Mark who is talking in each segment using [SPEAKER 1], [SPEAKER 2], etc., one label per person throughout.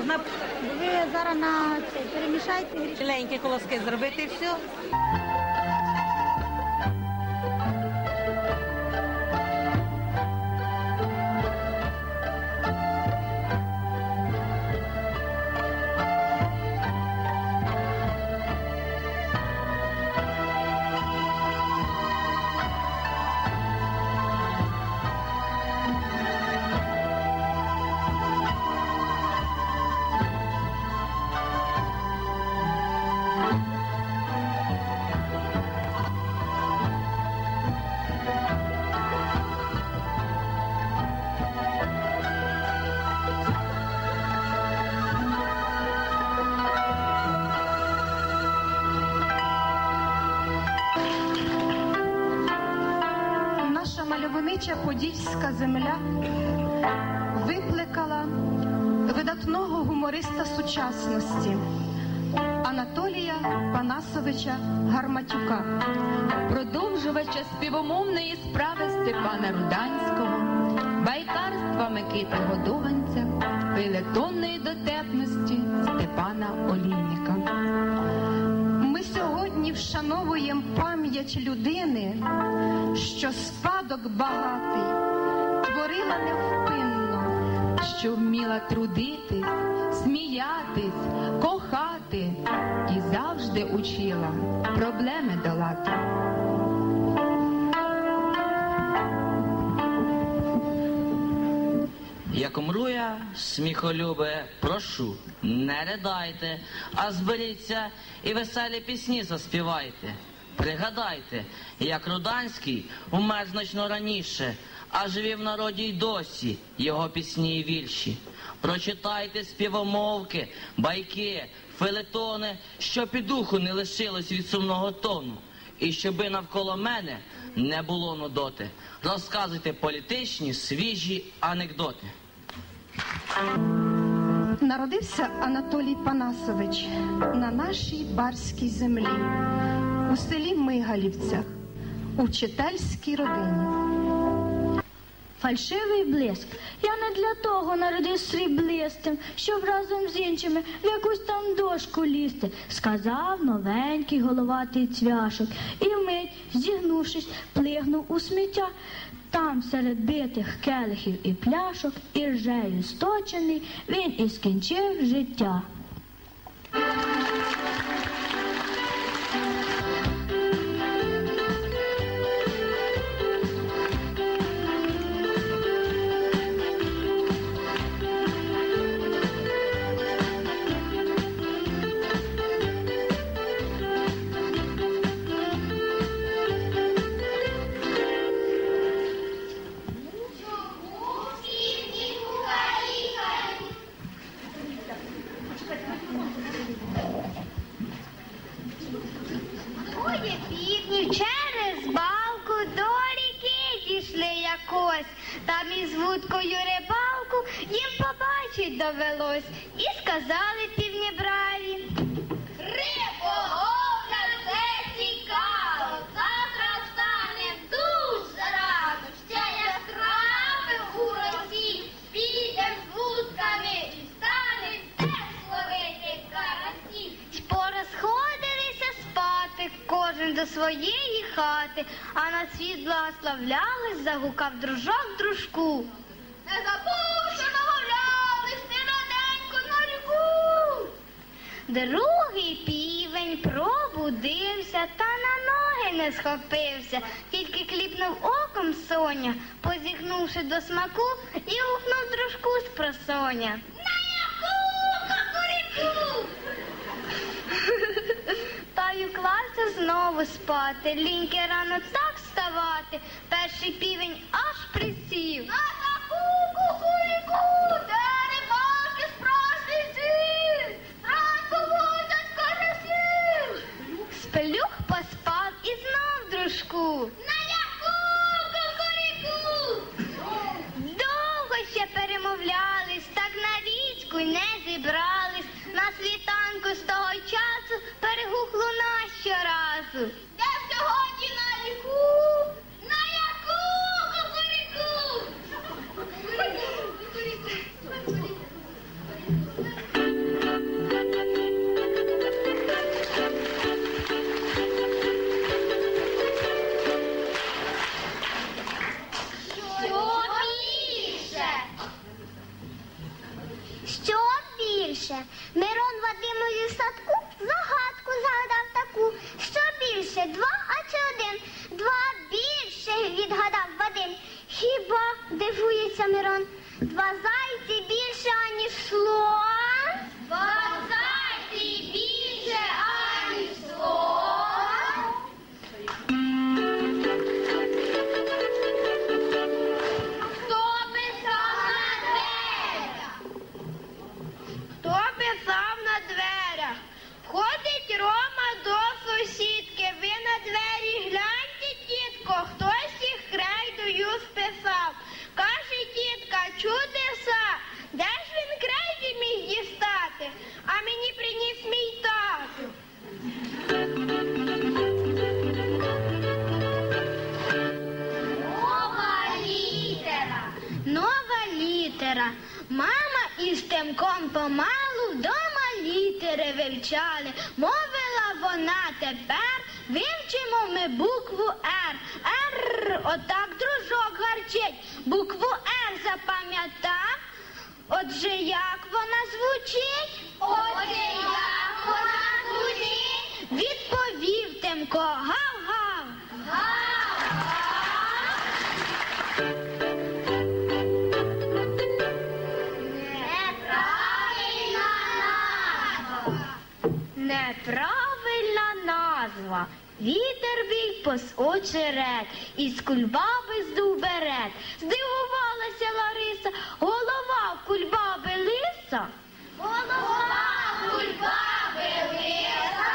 [SPEAKER 1] можна
[SPEAKER 2] Ви зараз на перемішайте гріш.
[SPEAKER 1] ціленькі колоски зробити і все.
[SPEAKER 3] Мальовнича подільська земля викликала видатного гумориста сучасності Анатолія Панасовича Гарматюка.
[SPEAKER 4] продовжувача співомовної справи Степана Руданського, байкарства Микити Годованця, фейлетонної дотепності Степана Олійника.
[SPEAKER 3] Сьогодні вшановуємо пам'ять людини, що спадок багатий творила невпинно.
[SPEAKER 4] що вміла трудитись, сміятись, кохати і завжди учила проблеми долати.
[SPEAKER 5] Як умру я, сміхолюбе, прошу, не ридайте, а зберіться і веселі пісні заспівайте. Пригадайте, як Руданський умер значно раніше, а живі в народі й досі його пісні і вірші. Прочитайте співомовки, байки, фелетони, щоб і духу не лишилось від сумного тону. І щоби навколо мене не було нудоти. Розказуйте політичні, свіжі анекдоти.
[SPEAKER 3] Народився Анатолій Панасович на нашій барській землі, у селі Мигалівцях, у читальській родині.
[SPEAKER 6] Фальшивий блиск. Я не для того народив сріблистим, щоб разом з іншими в якусь там дошку лізти, сказав новенький головатий цвяшок, і вмить, зігнувшись, плигнув у сміття. Там серед битих келихів і пляшок, і ржею сточений, він і скінчив життя.
[SPEAKER 7] Вудкою рибалку їм побачить довелось. І сказали півні браві. Риболовля це цікаво, завтра стане дуже рано. Ще яскравим у росі, підем з вудками і стане теж ловити карасі. Порозходилися спати, кожен до своєї хати, а на світ благословлялись, загукав дружок дружку. Забув, що домовлялись, ти раненько на ріку. Другий півень пробудився та на ноги не схопився, тільки кліпнув оком соня, позіхнувши до смаку, і гукнув дружку з просоня. На яку кукуріку? Та й уклався знову спати. Ліньки рано так вставати. Перший півень аж присів. 酷。Більше. Мирон Вадимові в садку загадку загадав таку. Що більше, два, а чи один? Два більше відгадав Вадим. Хіба дивується Мирон? Два зайці більше, аніж слон. Входить Рома до сусідки. Ви на двері гляньте, тітко, хтось їх крейдою списав. Каже тітка, чудеса, де ж він крейді міг дістати? А мені приніс мій тато. Нова літера. Нова літера. Мама із вдома літери вивчали. Мовила вона тепер, вивчимо ми букву Р. Р, отак дружок гарчить. Букву Р запам'ятав. Отже, як вона звучить? Отже, як вона звучить? Відповів Тимко. Гав-гав. Назва. Вітер бій очерет, із кульбаби здув берет. Здивувалася Лариса, голова в кульбаби лиса. Голова в кульбаби лиса.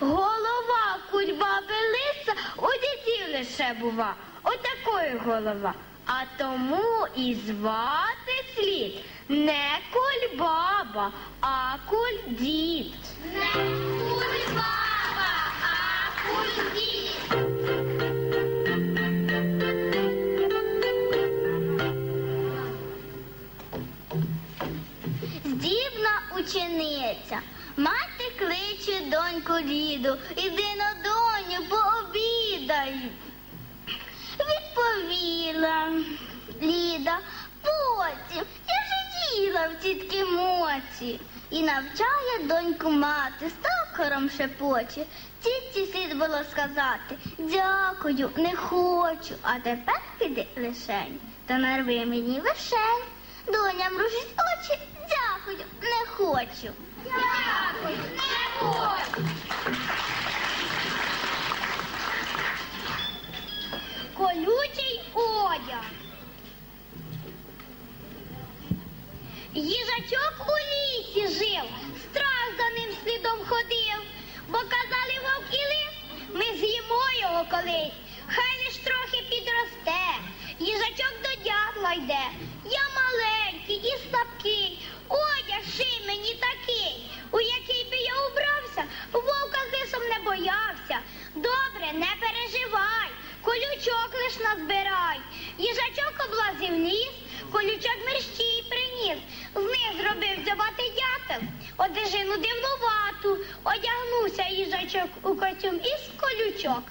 [SPEAKER 7] Голова в кульбаби лиса у дітей лише бува. Отакої голова. А тому і звати слід не кульбаба, а кульдід. Не кульбаба. Здібна учениця, мати кличе доньку Ліду, іди на доню, пообідай. Відповіла Ліда, потім я ж їла в тітки моці. І навчає доньку мати, з шепоче. Тітці слід було сказати, дякую, не хочу, а тепер піди лишень, та нарви мені вишень. Доня мружить очі, дякую, не хочу. Дякую, не хочу. Облазив ніс, колючок мерщій приніс. З них зробив дзьобатий дятел, одежину дивнувату, одягнувся їжачок у костюм із колючок.